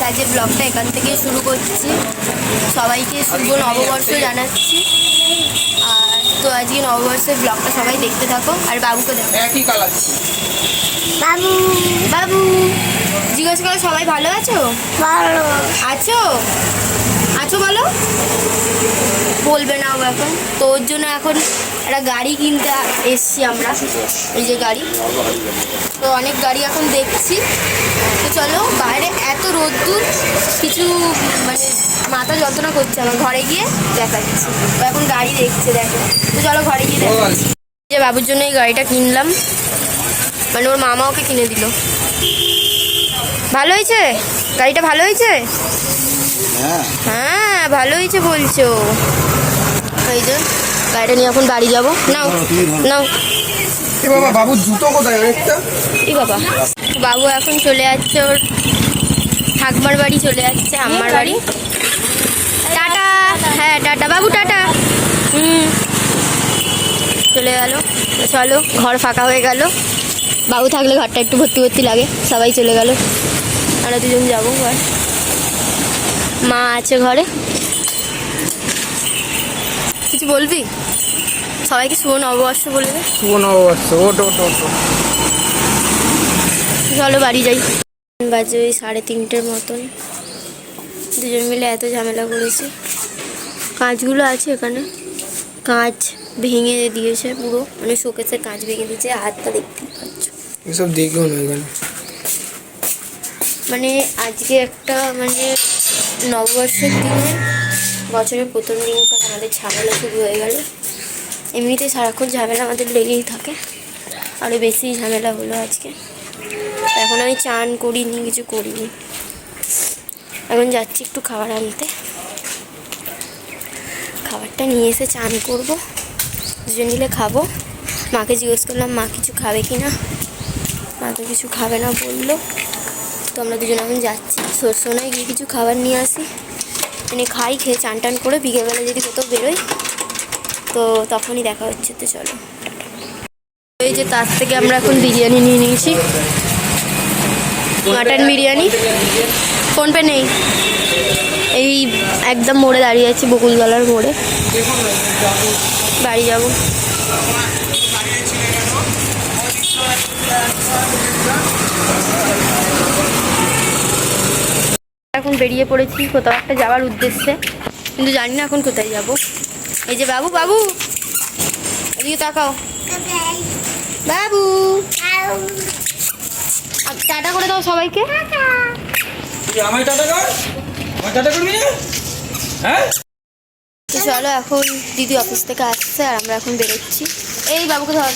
Guys আজকে ব্লগটা এখান থেকে শুরু করছি। সবাইকে শুভ নববর্ষ জানাচ্ছি। আর তো আজকে নববর্ষের ব্লগটা সবাই দেখতে থাকো। আর বাবুকে দেখো। একই বাবু। বাবু জিজ্ঞাসা করো সবাই ভালো আছো? ভালো। আছো? আছো বলো। বলবে না ও এখন। তো ওর জন্য এখন একটা গাড়ি কিনতে এসছি আমরা। এই যে গাড়ি। তো অনেক গাড়ি এখন দেখছি। তো চলো বাইরে এত রোদ্দুর কিছু মানে মাথা যন্ত্রণা করছে আমার। ঘরে গিয়ে দেখাচ্ছি তো এখন গাড়ি দেখছে দেখো। তো চলো ঘরে গিয়ে দেখাচ্ছি যে বাবুর জন্য এই গাড়িটা কিনলাম। মানে ওর মামা ওকে কিনে দিল। ভালো হয়েছে? গাড়িটা ভালো হয়েছে? হ্যাঁ। হ্যাঁ ভালো হয়েছে বলছো। এই যে গাড়িটা নিয়ে এখন বাড়ি যাব। নাও নাও। বাবা বাবুর জুতো কোথায় অনেকটা বাবা বাবু এখন চলে যাচ্ছে ওর ঠাকমার বাড়ি চলে যাচ্ছে আমার বাড়ি। টাটা। হ্যাঁ টাটা। বাবু টাটা। হুম। চলে গেল। চলো ঘর ফাঁকা হয়ে গেল। বাবু থাকলে ঘরটা একটু ভর্তি ভর্তি লাগে সবাই চলে গেল। আমরা দুজন যাব ঘর। মা আছে ঘরে। বলবি? সবাইকে শুভ নববর্ষ বলবে শুভ নববর্ষ ওটো ওটো ওটো চলো বাড়ি যাই। বাজে ওই সাড়ে তিনটের মতন। দুজন মিলে এত ঝামেলা করেছি। কাঁচগুলো আছে এখানে। কাঁচ ভেঙে দিয়েছে পুরো। মানে শোকেসের কাঁচ ভেঙে দিয়েছে। হাতটা দেখতে পাচ্ছ। এসব দেখেও না এখানে। মানে আজকে একটা মানে নববর্ষের দিনে বছরের প্রথম দিনকার আমাদের ঝামেলা শুরু হয়ে গেল। এমনিতে সারাক্ষণ ঝামেলা আমাদের লেগেই থাকে। আরও বেশি ঝামেলা হলো আজকে। এখন আমি চান করিনি, কিছু করিনি। এখন যাচ্ছি একটু খাবার আনতে। খাবারটা নিয়ে এসে চান করব। দুজন মিলে খাব। মাকে জিজ্ঞেস করলাম, মা কিছু খাবে কি না? মা তো কিছু খাবে না বলল। তো আমরা দুজন এখন যাচ্ছি। সরষোনায় গিয়ে কিছু খাবার নিয়ে আসি। মানে খাই, খেয়ে চান টান করে বিকেলবেলা যদি কোথাও বেরোই, তো তখনই দেখা হচ্ছে, তো চলো। এই যে তার থেকে আমরা এখন বিরিয়ানি নিয়ে নিয়েছি। মাটন বিরিয়ানি। ফোনপে নেই। এই একদম মোড়ে দাঁড়িয়ে আছি, বকুলতলার মোড়ে। বাড়ি যাব। এখন বেরিয়ে পড়েছি কোথাও একটা যাওয়ার উদ্দেশ্যে। কিন্তু জানি না এখন কোথায় যাব। এই যে বাবু বাবু! এদিকে তাকাও। বাবু! টাটা করে দাও সবাইকে। আমায় টাটা কর? আমায় টাটা করবি না? হ্যাঁ? তো চলো এখন দিদি অফিস থেকে আসছে আর আমরা এখন বেরোচ্ছি। এই বাবুকে ধর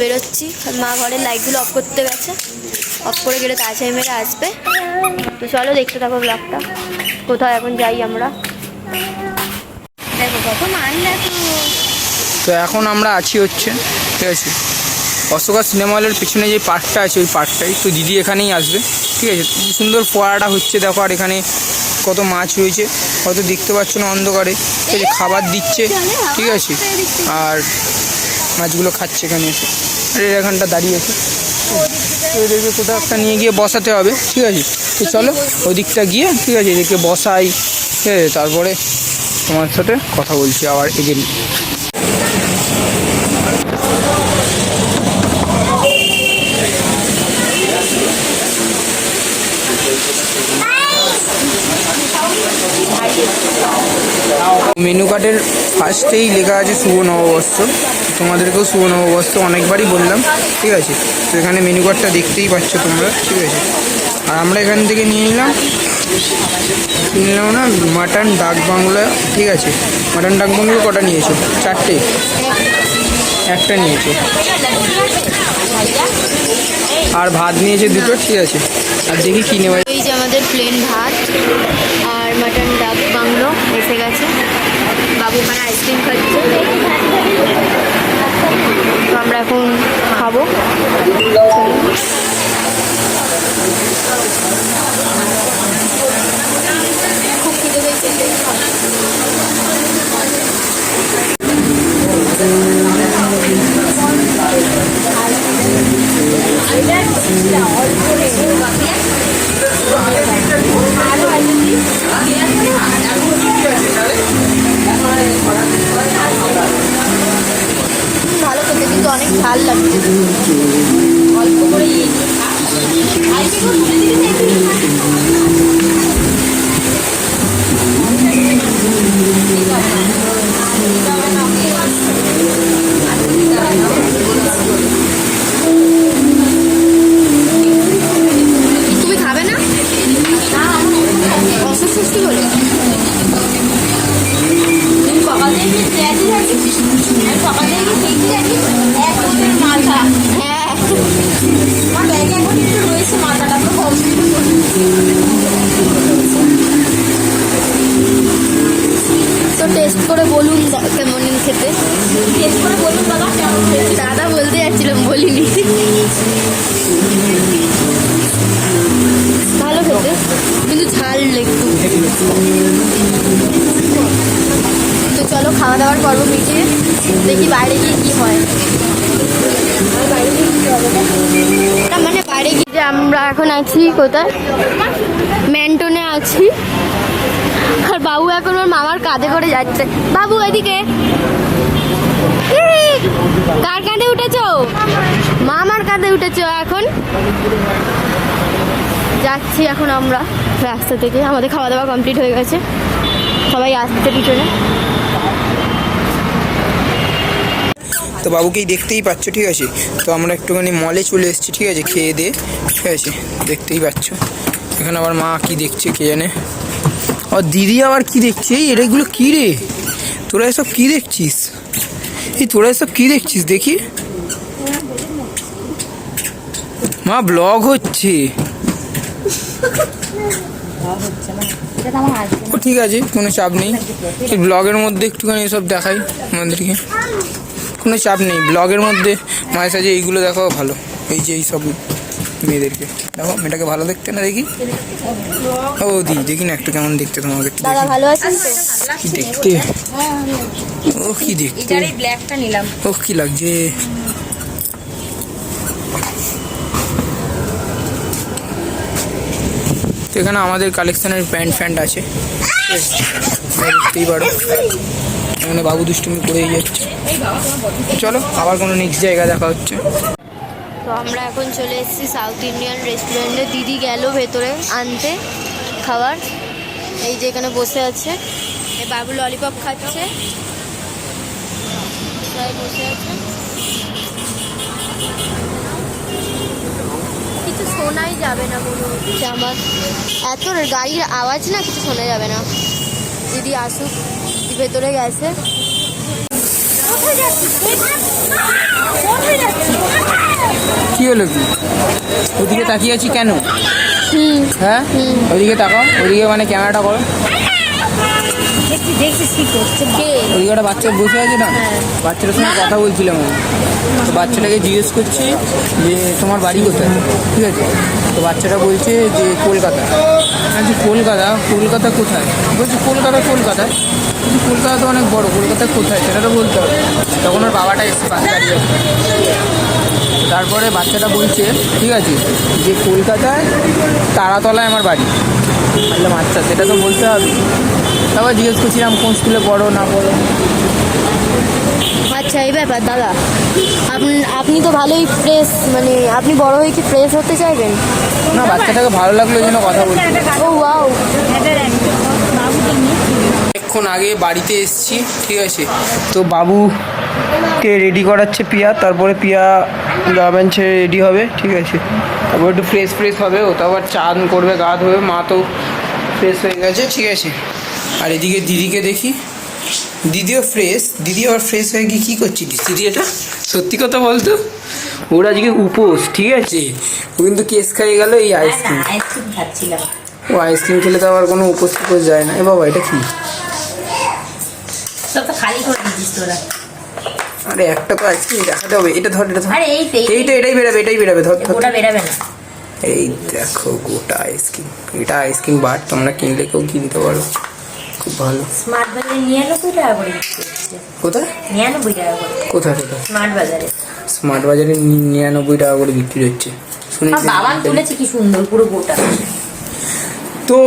বেরোচ্ছি। মা ঘরের লাইটগুলো অফ করতে গেছে। অফ করে গেলে তাছাই মেরে আসবে। তো চলো দেখতে থাকো ব্লগটা কোথাও এখন যাই আমরা? তো এখন আমরা আছি হচ্ছে, ঠিক আছে? অশোকা সিনেমা হলের পিছনে যে পার্কটা আছে ওই পার্কটাই তো দিদি এখানেই আসবে, ঠিক আছে? কি সুন্দর ফোয়ারাটা হচ্ছে, দেখো, আর এখানে কত মাছ রয়েছে। হয়তো দেখতে পাচ্ছ না অন্ধকারে। ঠিক আছে, খাবার দিচ্ছে, ঠিক আছে? আর মাছগুলো খাচ্ছে এখানে এসে। আর, এখানটা দাঁড়িয়ে আছে। তো এদেরকে কোথাও একটা নিয়ে গিয়ে বসাতে হবে, ঠিক আছে? তো চলো, ওদিকটা গিয়ে, ঠিক আছে এদেরকে বসাই, ঠিক আছে? তারপরে তোমার সাথে কথা বলছি আবার এগেন মেনু কার্ডের ফার্স্টেই লেখা আছে শুভ নববর্ষ। তোমাদেরকেও শুভ নববর্ষ অনেকবারই বললাম, ঠিক আছে? তো এখানে মেনু কার্ডটা দেখতেই পাচ্ছ তোমরা, ঠিক আছে? আর আমরা এখান থেকে নিয়ে নিলাম নিলাম না মাটন ডাক বাংলা ঠিক আছে? মাটন ডাক বাংলো কটা নিয়েছো? চারটে। একটা নিয়েছো। আর ভাত নিয়েছে দুটো, ঠিক আছে? আর দেখি কি নেওয়া এই যে আমাদের প্লেন ভাত আর মাটন ডাক বাংলো এসে গেছে। বাবু মানে আইসক্রিম খাচ্ছে। আমরা এখন খাব। খুব খিদে পেয়েছে। ঝাল লাগছে অল্প করে Thank you. টেস্ট করে বলুন কেমন খেতে। টেস্ট করে বলুন দাদা কেমন দাদা বলতে যাচ্ছিলাম বলিনি। ভালো খেতে, কিন্তু ঝাল একটু। তো চলো খাওয়া দাওয়ার পর্ব মিটিয়ে দেখি বাইরে গিয়ে কি হয়। মানে বাইরে গিয়ে আমরা এখন আছি কোথায়? ম্যান্টনে আছি। আর বাবু এখন ওর মামার কাঁধে করে যাচ্ছে। বাবু, এদিকে। কার কাঁধে উঠেছো? মামার কাঁধে উঠেছো এখন? যাচ্ছি এখন আমরা রাস্তা থেকে। আমাদের খাওয়া দাওয়া কমপ্লিট হয়ে গেছে। সবাই আসছে পিছনে। তো বাবুকেই দেখতেই পাচ্ছ, ঠিক আছে? তো আমরা একটুখানি মলে চলে এসেছি, ঠিক আছে? খেয়ে দিয়ে, ঠিক আছে? দেখতেই পাচ্ছ। এখানে আবার মা কি দেখছে, কে জানে? আর দিদি আবার কি দেখছে? এই এটাগুলো কী রে? তোরা এসব কি দেখছিস? এই তোরা এসব কি দেখছিস? দেখি। মা ব্লগ হচ্ছে। ও, ঠিক আছে, কোনো চাপ নেই। এই ব্লগের মধ্যে একটুখানি এসব দেখাই আমাদেরকে কোনো চাপ নেই। ব্লগের মধ্যে মাঝে সাঝে এইগুলো দেখাও ভালো। এই যে এই সব মেয়েদেরকে। দেখো মেয়েটাকে ভালো দেখতে না দেখি? ও দি দেখি না একটু কেমন দেখতে তোমাকে একটু দাদা ভালো আছেন কি দেখতে? ও কি দেখতে? ব্ল্যাকটা নিলাম। ও কি লাগছে? এখানে আমাদের কালেকশনের প্যান্ট ফ্যান্ট আছে। দেখতেই পারো। এখানে বাবু দুষ্টুমি করেই যাচ্ছে। চলো আবার কোনো নেক্সট জায়গা দেখা হচ্ছে। তো আমরা এখন চলে এসেছি সাউথ ইন্ডিয়ান রেস্টুরেন্টে দিদি গেল ভেতরে আনতে খাবার। এই যে এখানে বসে আছে। এই বাবু ললিপপ খাচ্ছে। কিছু শোনাই যাবে না মনে হচ্ছে। আমার এত গাড়ির আওয়াজ না, কিছু শোনা যাবে না। দিদি আসুক। ভেতরে গেছে। কি হলো কি? ওদিকে তাকিয়ে আছি কেন? হ্যাঁ? ওদিকে তাকো ওদিকে মানে ক্যামেরাটা করো। দেখছি দেখছিস কি করছে কে? ওদিকে বাচ্চা বসে আছে না? হ্যাঁ। বাচ্চাটার সঙ্গে কথা বলছিলাম আমি। তো বাচ্চাটাকে জিজ্ঞেস করছি যে তোমার বাড়ি কোথায়? ঠিক আছে? তো বাচ্চাটা বলছে যে কলকাতা। আমি কলকাতা? কলকাতা কোথায়? বলছি কলকাতা কলকাতায় বলছি কলকাতা তো অনেক বড়। কলকাতা কোথায়? সেটা তো বলতে হবে। তখন ওর বাবাটা এসে পাশে দাঁড়িয়ে তারপরে বাচ্চাটা বলছে ঠিক আছে যে কলকাতায় তারাতলায় আমার বাড়ি। বললাম আচ্ছা সেটা তো বলতে হবে। তারপর জিজ্ঞেস করছিলাম কোন স্কুলে পড়ো না পড়ো। আচ্ছা এই ব্যাপার দাদা। আপনি আপনি তো ভালোই ফ্রেশ মানে আপনি বড় হয়ে কি ফ্রেশ হতে চাইবেন? না বাচ্চাটাকে ভালো লাগল এই জন্য কথা বলছি। ও ওয়াও অনেকক্ষণ আগে বাড়িতে এসেছি ঠিক আছে? তো বাবুকে রেডি করাচ্ছে পিয়া তারপরে পিয়া জামা ছেড়ে রেডি হবে ঠিক আছে? তারপর একটু ফ্রেশ ফ্রেশ হবে ও তো আবার চান করবে গা ধোবে মা তো ফ্রেশ হয়ে গেছে ঠিক আছে? আর এদিকে দিদিকে দেখি। দিদিও ফ্রেশ দিদি আবার ফ্রেশ হয়ে গিয়ে কী করছিলিস দিদি এটা সত্যি কথা বলতো? ওর আজকে উপোস ঠিক আছে? ও কিন্তু কেস খাইয়ে গেল এই আইসক্রিম ও আইসক্রিম খেলে তো আবার কোনো উপোস টুপোস যায় না। এ বাবা এটা কি? আরে একটা তো আইসক্রিম দেখাতে হবে। এটা ধর এটা ধর। এইটা এটাই বেরাবে এটাই বেরাবে ধর ধর। বেরাবে না। এই দেখো গোটা আইসক্রিম এটা আইসক্রিম বার তোমরা কিনলে কেউ কিনতে পারো। খুব ভালো। স্মার্ট বাজারে নিরানব্বই টাকা করে বিক্রি কোথায়? নিরানব্বই টাকা করে। কোথায় কোথায়? স্মার্ট বাজারে। স্মার্ট বাজারে নিরানব্বই টাকা করে বিক্রি হচ্ছে। শুনে বাবা তুলেছে কি সুন্দর পুরো গোটা। তো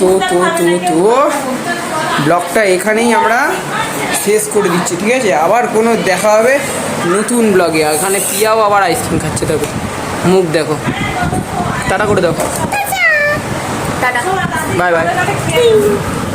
তো তো তো তো তো। ব্লগটা এখানেই আমরা শেষ করে দিচ্ছি ঠিক আছে? আবার কোনো দেখা হবে নতুন ব্লগে। এখানে পিয়াও আবার আইসক্রিম খাচ্ছে দেখো। মুখ দেখো। টাটা করে দেখো টাটা। 拜拜。